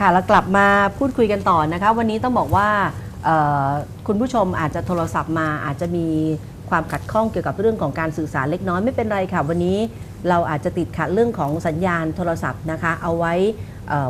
ค่ะแล้วกลับมาพูดคุยกันต่อนะคะ วันนี้ต้องบอกว่าคุณผู้ชมอาจจะโทรศัพท์มาอาจจะมีความขัดข้องเกี่ยวกับเรื่องของการสื่อสารเล็กน้อยไม่เป็นไรค่ะ วันนี้เราอาจจะติดขัดเรื่องของสัญญาณโทรศัพท์นะคะ เอาไว้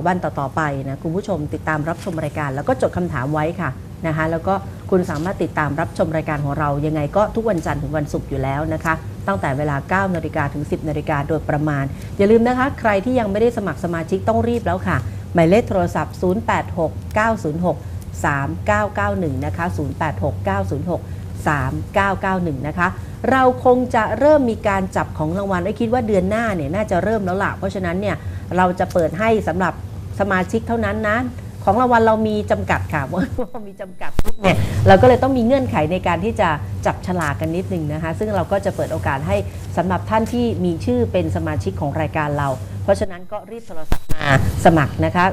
วันต่อๆไปนะคุณผู้ชมติดตามรับชมรายการ แล้วก็จดคำถามไว้ค่ะนะคะแล้วก็คุณสามารถติดตามรับชมรายการของเรายังไงก็ทุกวันจันทร์ถึงวันศุกร์อยู่แล้วนะคะ ตั้งแต่เวลา 9นาฬิกาถึง 10นาฬิกาโดยประมาณ อย่าลืมนะคะ ใครที่ยังไม่ได้สมัครสมาชิกต้องรีบแล้วค่ะ หมายเลขโทรศัพท์ 086 906 3991 นะคะ 086 906 3991 นะคะ เราคงจะเริ่มมีการจับของรางวัลไอ้คิดว่าเดือนหน้าเนี่ยน่าจะเริ่มแล้วล่ะ เพราะฉะนั้นเนี่ยเราจะเปิดให้สำหรับสมาชิกเท่านั้นนะของรางวัลเรามีจำกัดค่ะว่ามีจำกัดปุ๊บเนี่ยเราก็เลยต้องมีเงื่อนไขในการที่จะจับฉลากกันนิดนึงนะคะ ซึ่งเราก็จะเปิดโอกาสให้สำหรับท่านที่มีชื่อเป็นสมาชิกของรายการเรา เพราะฉะนั้นก็รีบโทรศัพท์มาสมัครนะคะ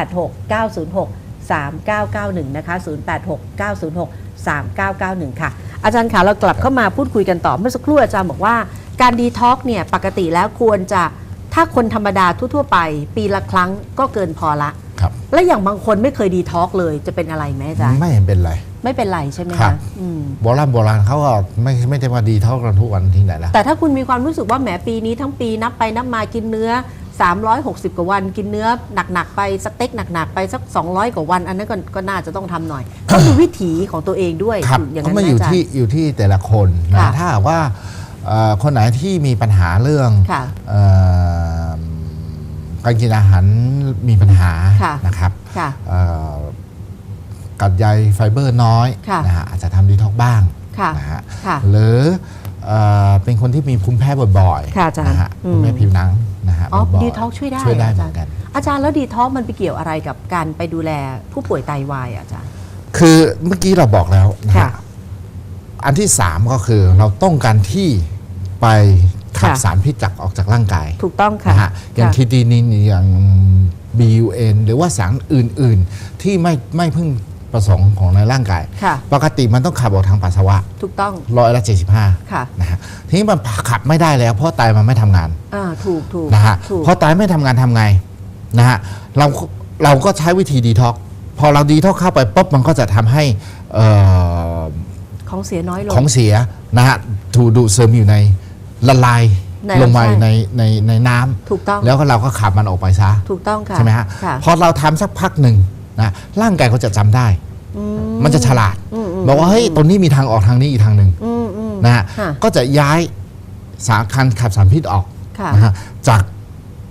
086 906 3991 นะคะ 086 906 3991 ค่ะ อาจารย์คะเรากลับเข้ามาพูดคุยกันต่อเมื่อสักครู่อาจารย์บอกว่า การดีท็อกเนี่ยปกติแล้วควรจะถ้าคนธรรมดาทั่ว ๆ ไป ปีละครั้งก็เกินพอละครับและอย่างบางคนไม่เคยดีท็อกเลยจะเป็นอะไรไหมอาจารย์ ไม่เห็นเป็นไร ไม่เป็นไรใช่ไหมครัคะบ อืมโบราณโบราณเขาก็ไม่ไม่ได้ว่าดีเท่ากันทุกวันที่ไหนละแต่ถ้าคุณมีความรู้สึกว่าแหมปีนี้ทั้งปีนับไปนับมากินเนื้อ 360 กว่าวันกินเนื้อหนักๆไปสเต็กหนักๆไปสัก 200 กว่าวัน อันนั้นก็ก็น่าจะต้องทำหน่อยต้องดูวิถีของตัวเองด้วยครับอย่างเขานั้นไม่ไหมอยู่อาจารที่ย์อยู่ที่แต่ละคนนะค่ะถ้าหากว่าเอ่อคนไหนที่มีปัญหาเรื่องค่ะเอ่อการกินอาหารมีปัญหาค่ะนะครับค่ะเอ่อกัดใยไฟเบอร์น้อยค่ะนะฮะอาจจะทำดีท็อกบ้างค่ะนะฮะค่ะหรือเอ่อเป็นคนที่มีภูมิแพ้บ่อยค่ะอาจารย์นะฮะอืมภูมิแพ้ผิวหนัง นะฮะอ๋อบ่ยๆดีท็อกช่วยได้ช่วยได้อาเหจามืรอย์นกัน อาจารย์แล้วดีท็อกมันไปเกี่ยวอะไรกับการไปดูแลผู้ป่วยไตวายอะอาจารย์ คือเมื่อกี้เราบอกแล้วนะค่ะฮะอันที่สามก็คือเราต้องการที่ไปขับค่ะ สารพิษจากออกจากร่างกาย ถูกต้องค่ะนะฮะอย่างค่ะคีตีนินอย่าง BUN หรือว่าสารอื่นๆ ที่ไม่ไม่พึ่ง ประสงค์ของในร่างกาย ค่ะ ปกติมันต้องขับออกทางปัสสาวะถูกต้อง ร้อยละเจ็ดสิบห้าค่ะ นะฮะทีนี้มันขับไม่ได้แล้ว เพราะไตมันไม่ทำงานอ่า ถูกถูกนะฮะถูกพอไตไม่ทำงานทำไงนะฮะเราเราก็ใช้วิธีดีท็อกพอเราดีท็อกเข้าไปปุ๊บมันก็จะทำให้เอ่อ ของเสียน้อยลง ของเสียนะฮะถูกดูดซึมอยู่ในละลายในลงไปลำไส้ ในในในน้ำถูกต้อง แล้วก็เราก็ขับมันออกไปซะถูกต้องค่ะใช่ไหมฮะค่ะ พอเราทำสักพักหนึ่งนะร่างกายเขาจะจำได้อื มันจะฉลาดอืมอืมบอกว่าเฮ้ยตรงนี้มีทางออกทางนี้อีกทางหนึ่งอืมอืมนะฮะค่ะก็จะย้ายสารคันขับสารพิษออกค่ะนะฮะจาก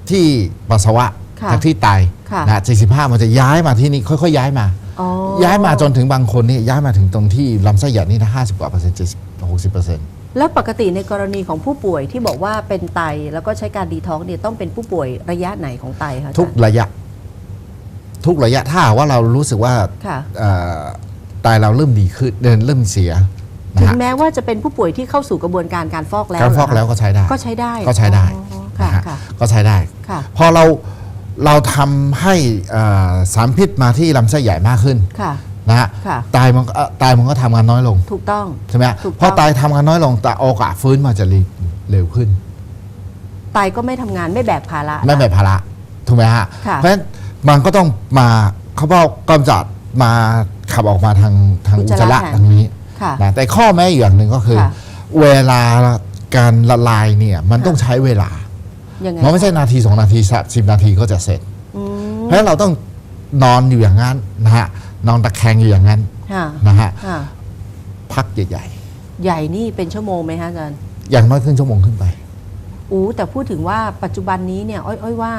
ที่ปัสสาวะค่ะจากที่ไตค่ะนะ75มันจะย้ายมาที่นี่ค่อยๆย้ายมาอ๋อย้ายมาจนถึงบางคนนี่ย้ายมาถึงตรงที่ลำไส้ใหญ่นี่นะ50กว่าเปอร์เซ็นต์70 60เปอร์เซ็นต์แล้วปกติในกรณีของผู้ป่วยที่บอกว่าเป็นไตแล้วก็ใช้การดีท็อกซ์เนี่ยต้องเป็นผู้ป่วยระยะไหนของไตคะอาจารย์ทุกระยะ ทุกระยะถ้าหากว่าเรารู้สึกว่าค่ะ เอ่อไตเราเริ่มดีขึ้นเดินเริ่มเสียนะถึงฮะแม้ว่าจะเป็นผู้ป่วยที่เข้าสู่กระบวนการการฟอกแล้วการฟอกเหแล้วก็ใช้ได้ ก็ใช้ได้ก็ใช้ได้ อ๋อค่ะนะฮะค่ะก็ใช้ได้ ค่ะ พอเราเราทำให้เอ่อสารพิษมาที่ลำไส้ใหญ่มากขึ้นค่ะ นะฮะค่ะ ไตมันก็เอ่อไตมันก็ทำงานน้อยลง ถูกต้อง ใช่ไหมฮะถูกต้อง พอไตทำงานน้อยลงแต่โอกาสฟื้นมาจะเร็วขึ้น ไตก็ไม่ทำงานไม่แบกภาระ ไม่เป็นภาระถูกไหมฮะ ค่ะ เพราะฉะนั้น มันก็ต้องมาเขาบอกกำจัดมาขับออกมาทางทางอุอุจจจาจาระระแทนทางนี้ค่ะ นะแต่ข้อแม้อีกอย่างหนึ่งก็คือ ค่ะ เวลาการละลายเนี่ยมันต้องใช้เวลา ยังไงมันไม่ใช่นาทีสองนาทีสิบนาทีก็จะเสร็จ อืมเพราะฉะนั้นเราต้องนอนอยู่อย่างนั้นนะฮะนอนตะแคงอยู่อย่างนั้นค่ะนะฮะค่ะ พักใหญ่ใหญ่นี่เป็นชั่วโมงไหมคะอาจารย์ ๆอย่างน้อยครึ่งชั่วโมงขึ้นไป อู้แต่พูดถึงว่าปัจจุบันนี้เนี่ยอ้อยอ้อยว่า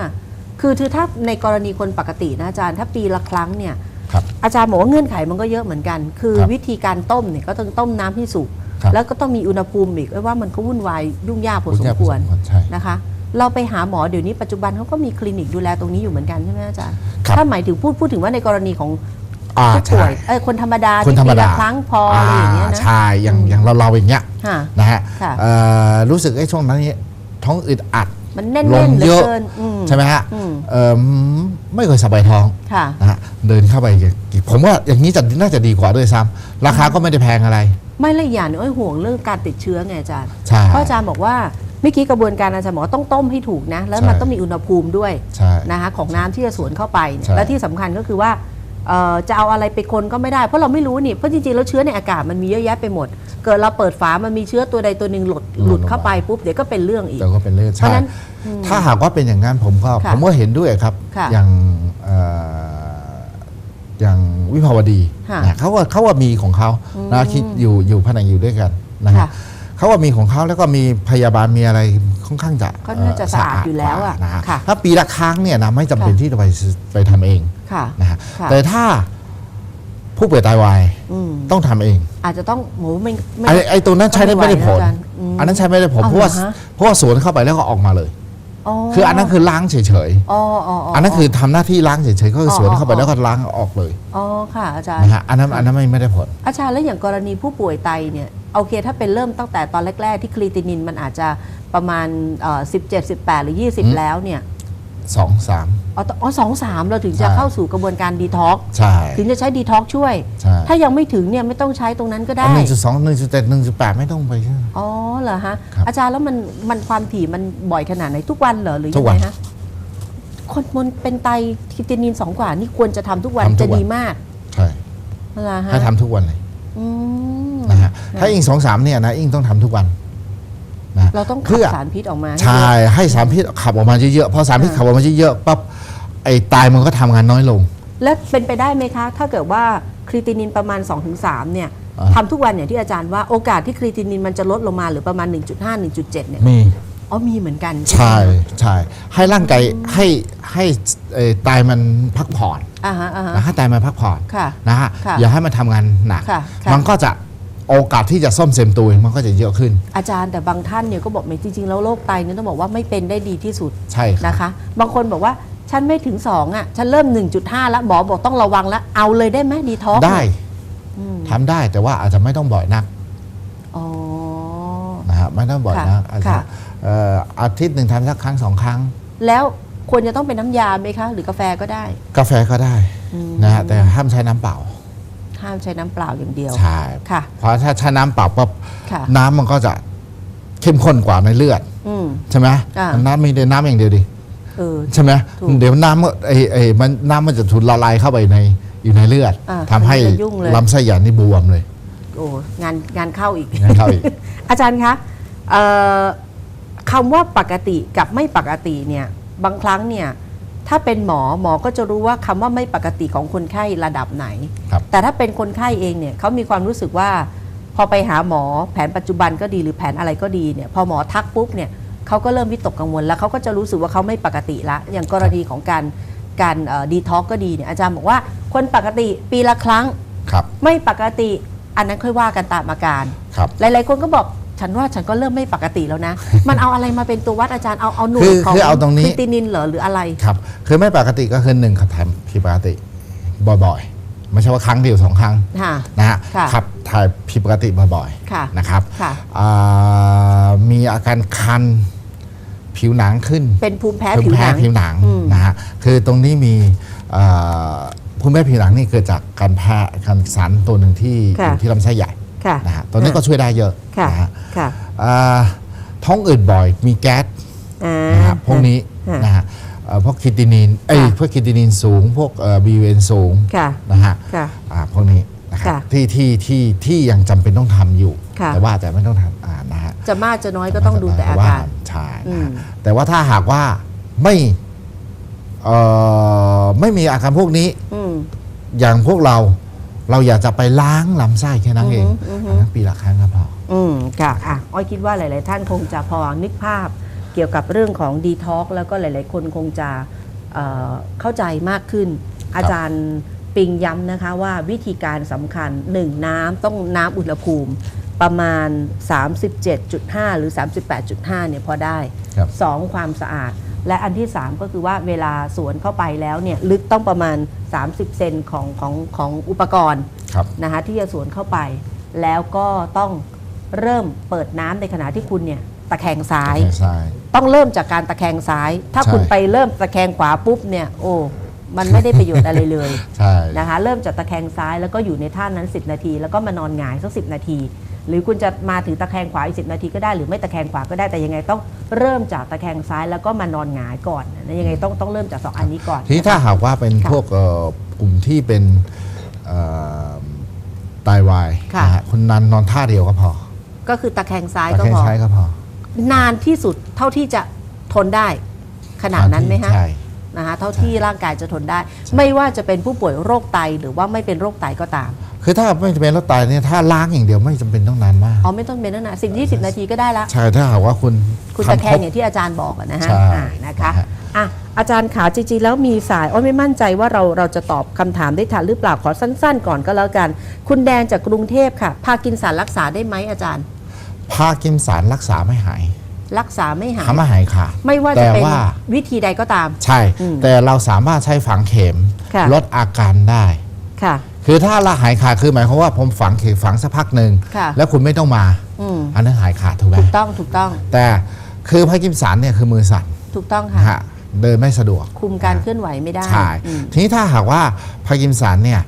คือคือถ้าในกรณีคนปกตินะอาจารย์ถ้าปีละครั้งเนี่ยครับอาจารย์บอกว่าเงื่อนไขมันก็เยอะเหมือนกัน คือครับวิธีการต้มเนี่ยก็ต้องต้มน้ำให้สุกครับแล้วก็ต้องมีอุณหภูมิอีกอ้อยว่ามันก็วุ่นวายยุ่งยากพอสมยากควรใช่นะคะ เราไปหาหมอเดี๋ยวนี้ปัจจุบันเขาก็มีคลินิกดูแลตรงนี้อยู่เหมือนกันใช่ไหมอาจารย์ครับถ้าหมายถึงพูดพูดถึงว่าในกรณีของอ่าผู้ใช่ป่วยเออคนธรรมดาคนที่ธรรมปีดาละครั้งพออะไรอย่างเงี้ยนะใช่อย่างอย่างเราเราอย่างเงี้ยค่ะนะฮะค่ะเอ่อรู้สึกไอ้ช่วงนั้นนี่ท้องอึดอัด มันแน่นลๆมเหลืเยออะเกินอืม ใช่ไหมฮะอืม เอ่อไม่เคยสบายท้อง ค่ะ นะฮะเดินเข้าไปอย่างผมว่าอย่างนี้จะน่าจะดีกว่าด้วยซ้ำราคาก็ไม่ได้แพงอะไร ไม่ละอย่างหนึงอ้อยห่วงเรื่องการติดเชื้อไงอาจารย์ใช่เพราะอาจารย์บอกว่าเมื่อกี้กระบวนการอาจารย์หมอต้องต้มให้ถูกนะ แล้วมันใช่ ต้องมีอุณหภูมิด้วยใช่ นะคะของน้ำที่จะสวนเข้าไปเนี่ยใช่ และที่สำคัญก็คือว่าเอ่อ จะเอาอะไรไปคนก็ไม่ได้เพราะเราไม่รู้นี่เพราะจริงๆแล้วเชื้อในอากาศมันมีเยอะแยะไปหมด เกิดเราเปิดฝามันมีเชื้อตัวใดตัวหนึ่งหลุดหลุดเข้าไปปุ๊บเดี๋ยวก็เป็นเรื่องอีกเดี๋ยวก็เป็นเรื่องเพใช่ราะฉะนั้นอืมถ้าหากว่าเป็นอย่างนั้นผมก็ค่ะผมก็เห็นด้วยครับค่ะอย่างเอ่ออย่างวิภาวดีค่ะนะเขาว่าเขาว่ามีของเขาอืมนะคิดอยู่อยู่ผนังอยู่ด้วยกันนะฮะค่ะ เขาว่ามีของเขาแล้วก็มีพยาบาลมีอะไรค่อนข้างจะค่อนข้างจะสะอาดอยู่แล้วอะกานะฮะค่ะถ้าปีละครั้งเนี่ยนะไม่จำเป็นค่ะที่จะไปไปทำเองค่ะนะฮะค่ะ แต่ถ้าผู้ป่วยไตวายอืมต้องทำเอง อาจจะต้องโหไม่ไม่ ไอ้ไอ้ตัวนั้นใช้ได้ไม่ได้ผลไม่ไหวนะอาจารย์อืมอันนั้นใช้ไม่ได้ผลเอาเพราะว่าเหรอฮะ เพราะว่าสวนเข้าไปแล้วก็ออกมาเลย คืออันนั้นคือล้างเฉยๆอ๋ออ๋ออันนั้นคือทำหน้าที่ล้างเฉยๆก็คือสวนเข้าไปอ๋อแล้วก็ล้างออกเลยอ๋อค่ะอาจารย์ นะฮะอันนั้นอันนั้นไม่ไม่ได้ผล อาจารย์แล้วอย่างกรณีผู้ป่วยไตเนี่ย โอเค ถ้าเป็นเริ่มตั้งแต่ตอนแรก ๆ ที่ครีตินินมันอาจจะประมาณเอ่อ17 18 หรืออืม20 แล้วเนี่ยสองสามอ๋อตอ๋อสองสามเราถึงจะใช่เข้าสู่กระบวนการดีท็อกใช่ถึงจะใช้ดีท็อกช่วยใช่ถ้ายังไม่ถึงเนี่ยไม่ต้องใช้ตรงนั้นก็ได้หนึ่งจุดสองหนึ่งจุดเจ็ดหนึ่งจุดแปดไม่ต้องไปใช่ไหมอ๋อเหรอฮะครับอาจารย์แล้วมันมันความถี่มันบ่อยขนาดไหนทุกวันเหรอหรือทุยักงวัไงนฮะคนมันเป็นไตครีตินินสองกว่า นี่ควรจะทำทุกวันทำทุจะกวันดีมาก ใช่เหรอฮะให้ทำทุกวันเลยอืมนะฮะ ถ้าอิงสองสามเนี่ยนะอิงต้องทำทุกวันนะเราต้องเพื่ขับอสารพิษออกมาห้ใช่เยอะให้สารพิษขับออกมาเยอะๆพอสารพิษอ่าขับออกมาเยอะๆปั๊บไอ้ไตมันก็ทำงานน้อยลง และเป็นไปได้ไหมคะ ถ้าเกิดว่าครีตินินประมาณ 2-3เนี่ยอ่าทำทุกวันอย่างที่อาจารย์ว่าโอกาสที่ครีตินินมันจะลดลงมาหรือประมาณ 1.5 1.7เนี่ยมีอ๋อมีเหมือนกัน ใช่ไหมใช่ให้ร่างกายให้ให้เอ่อไตมันพักผ่อนอ่าฮะอ่าฮะนะให้ไตมันพักผ่อนค่ะนะฮะค่ะอย่าให้มันทำงานหนักค่ะค่ะมันก็จะ โอกาสที่จะซ่อมเซมตัวเองมันก็จะเยอะขึ้น อาจารย์แต่บางท่านเนี่ยก็บอกไม่จริงๆ แล้วโรคไตเนี่ยต้องบอกว่าไม่เป็นได้ดีที่สุดใช่ครับ นะคะ บางคนบอกว่าฉันไม่ถึง2อะฉันเริ่ม 1.5 แล้วหมอบอกต้องระวังแล้วเอาเลยได้ไหมดีท็อกได้อืมทำได้แต่ว่าอาจจะไม่ต้องบ่อยนักอ๋อ นะฮะไม่ต้องบ่อยนักค่ะอาจจะค่ะ เอ่ออาทิตย์หนึ่งทำสักครั้งสองครั้ง แล้วควรจะต้องเป็นน้ำยาไหมคะ หรือกาแฟก็ได้ กาแฟก็ได้อืม นะฮะแต่ห้ามใช้น้ำเปล่า ห้ามใช้น้ำเปล่าอย่างเดียวใช่ค่ะ เพราะถ้าใช้น้ำเปล่าปั๊บค่ะ น้ำมันก็จะเข้มข้นกว่าในเลือดอืม ใช่ไหมอ่า น้ำมีแต่น้ำอย่างเดียวดิ เออ ใช่ไหมถูกเดี๋ยวน้ำมันไอ้ไอ้มันน้ำมันจะถูกละลายเข้าไปในอยู่ในเลือดอ่าทำให้มันจะยุ่งเลย ลำไส้ใหญ่นี่บวมเลย โอ้งานงานเข้าอีก งั้นเข้าอีก อาจารย์คะเอ่อคำว่าปกติกับไม่ปกติเนี่ย บางครั้งเนี่ย ถ้าเป็นหมอหมอก็จะรู้ว่าคำว่าไม่ปกติของคนไข้ระดับไหนครับแต่ถ้าเป็นคนไข้เองเนี่ยเขามีความรู้สึกว่า พอไปหาหมอแผนปัจจุบันก็ดีหรือแผนอะไรก็ดีเนี่ยพอหมอทักปุ๊บเนี่ยเขาก็เริ่มวิตกกังวล แล้วเขาก็จะรู้สึกว่าเขาไม่ปกติละ อย่างกรณีของการการดีท็อกก็ดีเนี่ยอาจารย์บอกว่าคนปกติปีละครั้งครับไม่ปกติอันนั้นค่อยว่ากันตามอาการครับหลายๆคนก็บอก ฉันว่าฉันก็เริ่มไม่ปกติแล้วนะ มันเอาอะไรมาเป็นตัววัดอาจารย์เอาเอาหน่วคืยอของคือเอาตรงนี้คริตินินเหรอหรืออะไร ครับ คือไม่ปกติก็คือหนึ่งขับถ่ายผิดปกติบ่อยๆ ไม่ใช่ว่าครั้งเดียวสองครั้งค่ะนะฮะค่ะขับถ่ายผิดปกติบ่อยค่ะๆนะครับค่ะ อ่ามีอาการคันผิวหนังขึ้น เป็นภูมิแพ้ภูผิมิวหแพ้นัง ผิวหนังอืมนะฮะ คือตรงนี้มีอ่าภูมิแพ้ผิวหนังนี่เกิดจากการแพ้การสารตัวหนึ่งที่อค่ะยู่ที่ลำไส้ใหญ่ ค่ะนะฮะตัวนี้ก็ช่วยได้เยอะค่ะนะฮะค่ะอ่าท้องอืดบ่อยมีแก๊สอ่า นะฮะพวกนี้ค่ะนะฮะเอ่อพวกคิตินินเอ้ยค่ะ พวกคิตินินสูง พวกบีเวนสูงค่ะ นะฮะค่ะอ่าพวกนี้นะครับค่ะที่ที่ที่ที่ยังจำเป็นต้องทำอยู่ ค่ะ แต่ว่าแต่ไม่ต้องทำอ่านะฮะ จะมากจะน้อยก็ต้องดูแต่อาว่าการ ใช่อืนะม ฮะแต่ว่าถ้าหากว่าไม่เอ่อไม่มีอาการพวกนี้อืม อย่างพวกเรา เราอยากจะไปล้างลำไส้แค่นั้นเองอือฮึอือฮึอันนั้นปีละครั้งก็พออืมค่ะอะอ้อยคิดว่าหลาย ๆ ท่านคงจะพอนึกภาพเกี่ยวกับเรื่องของดีท็อกแล้วก็หลาย ๆ คนคงจะเอ่อเข้าใจมากขึ้น อาจารย์ปิงย้ำนะคะว่าวิธีการสำคัญ 1 น้ำต้องน้ำอุณหภูมิประมาณ 37.5 หรือ 38.5เนี่ยพอได้ ครับ 2 ความสะอาด และอันที่ 3 ก็คือว่าเวลาสวนเข้าไปแล้วเนี่ยลึกต้องประมาณ 30 เซนของของของอุปกรณ์ครับนะคะที่จะสวนเข้าไป แล้วก็ต้องเริ่มเปิดน้ำในขณะที่คุณเนี่ยตะแคงซ้ายใช่ใช่ต้องเริ่มจากการตะแคงซ้าย ถ้าใช่คุณไปเริ่มตะแคงขวาปุ๊บเนี่ยโอ้มันไม่ได้ประโยชน์อะไรเลยใช่นะคะเริ่มจากตะแคงซ้ายแล้วก็อยู่ในท่านั้น 10 นาที แล้วก็มานอนหงายสักสินาที หรือคุณจะมาถึงตะแคงขวาอีกสินาทีก็ได้หรือไม่ตะแคงขวาก็ได้แต่ยังไงต้อง เริ่มจากตะแคงซ้ายแล้วก็มานอนหงายก่อนนะยังไงต้องต้องเริ่มจากสองอันนี้ก่อน ทีนี้ถ้าหากว่าเป็นค่ะพวกเอ่อกลุ่มที่เป็นเอ่อไตวายค่ะนะฮะคนนั้นนอนท่าเดียวก็พอ ก็คือตะแคงซ้ายตะก็แคงพอซ้ายก็พอ นานที่สุดเท่าที่จะทนได้ขนาดนั้นไหมฮะใช่ นะคะเท่าที่ร่างกายจะทนได้ ไม่ว่าจะเป็นผู้ป่วยโรคไตหรือว่าไม่เป็นโรคไตก็ตาม คือถ้าไม่จำเป็นรถไตเนี่ยถ้าล้างอย่างเดียวไม่จำเป็นต้องนานมากอ๋อไม่ต้องเป็นนั่นนะสิบยี่สิบนาทีก็ได้ละใช่ถ้าหากว่าคุณคุณทำตะแคงรบอย่างที่อาจารย์บอกอะนะฮะใช่อ่านะคะนะฮะ อะอาจารย์ขาจริงๆแล้วมีสายอ้อยไม่มั่นใจว่าเราเราจะตอบคำถามได้ทันหรือเปล่าขอสั้น ๆ ก่อนก็แล้วกัน คุณแดงจากกรุงเทพค่ะพากินสารรักษาได้ไหมอาจารย์ พากินสารรักษาไม่หาย รักษาไม่หายหาไม่หายค่ะ ไม่ว่าจะแต่เป็นว่าวิธีใดก็ตาม ใช่อืมแต่เราสามารถใช้ฝังเข็มค่ะลดอาการได้ค่ะ คือถ้าละหายขาดคือหมายความว่าผมฝังเข็มฝังสักพักหนึ่งค่ะแล้วคุณไม่ต้องมาอืมอันนั้นหายขาดถูกไหมถูกต้องถูกต้อง แต่คือพากินสารเนี่ยคือมือสั่นถูกต้องนะค่ะฮะเดินไม่สะดวก คุมการเคลื่อนไหวไม่ได้ใช่อืมทีนี้ถ้าหากว่าพากินสารเนี่ย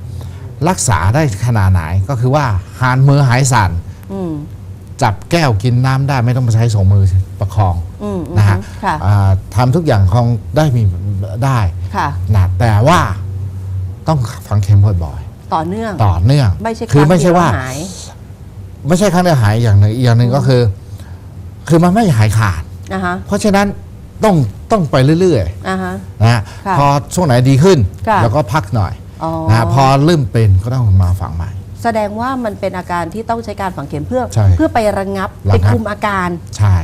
รักษาได้ขนาดไหนก็คือว่าหานมือหายสั่นอืม จับแก้วกินน้ำได้ไม่ต้องมาใช้สองมือประคองอืมนะฮะค่ะ อ่าทำทุกอย่างคงได้มีได้ค่ะ นะแต่ว่าต้องฝังเข็มบ่อยต่อเนื่อง ๆต่อเนื่องไม่ใช่คือรั้งไม่ใช่เดียว่า หาย ไม่ใช่ครั้งเดียวหายอย่างหนึ่งอีกอย่างหนึ่งก็คือ คือมันไม่หายขาด นะฮะเพราะฉะนั้นต้องต้องไปเรื่อยอ่าฮะ ๆนะฮะค่ะพอช่วงไหนดีขึ้นค่ะ แล้วก็พักหน่อยอ๋อนะฮะพอเริ่มเป็นก็ต้องมาฝังใหม่ แสดงว่ามันเป็นอาการที่ต้องใช้การฝังเข็มเพื่อ ใช่เพื่อไประงับระงับ ไปคุมอาการ ใช่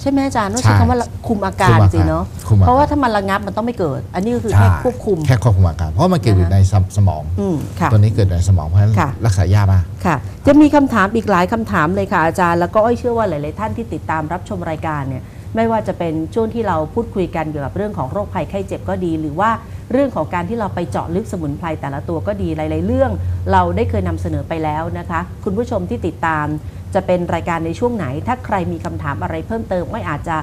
ใช่ไหมอาจารย์ต้องใช่ใช้คำว่าคุมอาการคุมอาการสิเนาะคุมอาการ เพราะว่าถ้ามันระงับมันต้องไม่เกิด อันนี้ก็คือใช่แค่ควบคุม แค่ควบคุมอาการเพราะมันเกิดอยู่นะคะ ในสมสมอง อืมค่ะ ตัวนี้เกิดในสมองเพราะฉะนั้นค่ะ รักษายากมาก ค่ะจะมีคำถามอีกหลายคำถามเลยค่ะอาจารย์ แล้วก็อ้อยเชื่อว่าหลาย ๆ ท่านที่ติดตามรับชมรายการเนี่ย ไม่ว่าจะเป็นช่วงที่เราพูดคุยกันเกี่ยวกับเรื่องของโรคภัยไข้เจ็บก็ดี หรือว่าเรื่องของการที่เราไปเจาะลึกสมุนไพรแต่ละตัวก็ดีหลาย ๆ เรื่อง เราได้เคยนำเสนอไปแล้วนะคะ คุณผู้ชมที่ติดตาม จะเป็นรายการในช่วงไหน ถ้าใครมีคำถามอะไรเพิ่มเติมไม่อาจจะ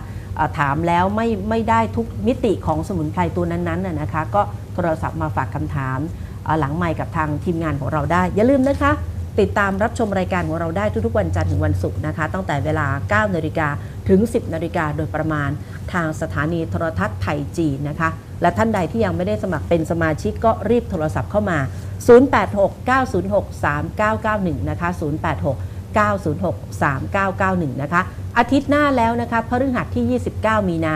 ถามแล้วไม่ไม่ได้ทุกมิติของสมุนไพรตัวนั้นๆน่ะนะคะ ก็โทรศัพท์มาฝากคำถามหลังไมค์กับทางทีมงานของเราได้ อย่าลืมนะคะ ติดตามรับชมรายการของเราได้ทุกๆวันจันทร์ถึงวันศุกร์นะคะ ตั้งแต่เวลา 9 นาฬิกาถึง 10 นาฬิกาโดยประมาณ ทางสถานีโทรทัศน์ไทยจีนนะคะ และท่านใดที่ยังไม่ได้สมัครเป็นสมาชิกก็รีบโทรศัพท์เข้ามา 086-906-3991 นะคะ 086-906-3991 นะคะ อาทิตย์หน้าแล้วนะคะพฤหัสที่ 29 มีนา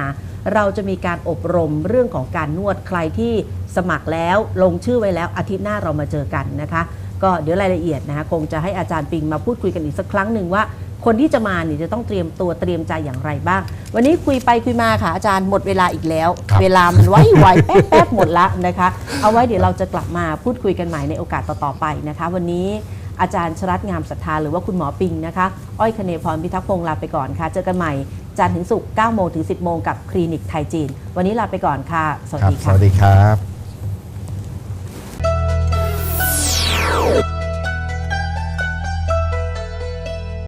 เราจะมีการอบรมเรื่องของการนวดใครที่สมัครแล้วลงชื่อไว้แล้วอาทิตย์หน้าเรามาเจอกันนะคะ ก็เดี๋ยวรายละเอียดนะคะคงจะให้อาจารย์ปิงมาพูดคุยกันอีกสักครั้งหนึ่งว่า คนที่จะมาเนี่ยจะต้องเตรียมตัวเตรียมใจอย่างไรบ้าง วันนี้คุยไปคุยมาค่ะอาจารย์หมดเวลาอีกแล้วครับเวลามันไวไวๆแป๊บแป๊บๆหมดละนะคะ เอาไว้เดี๋ยวเราจะกลับมาพูดคุยกันใหม่ในโอกาสต่อๆไปนะคะ วันนี้อาจารย์ชรัตงามศรัทธาหรือว่าคุณหมอปิงนะคะ อ้อยคเนย์พรพิทักษ์พงศ์ลาไปก่อนค่ะ เจอกันใหม่จันทร์ถึงศุกร์9โมงถึง 10 โมงกับคลินิกไทยจีน วันนี้ลาไปก่อนค่ะ สวัสครับดีสค่ะวัสดีครับ Wow.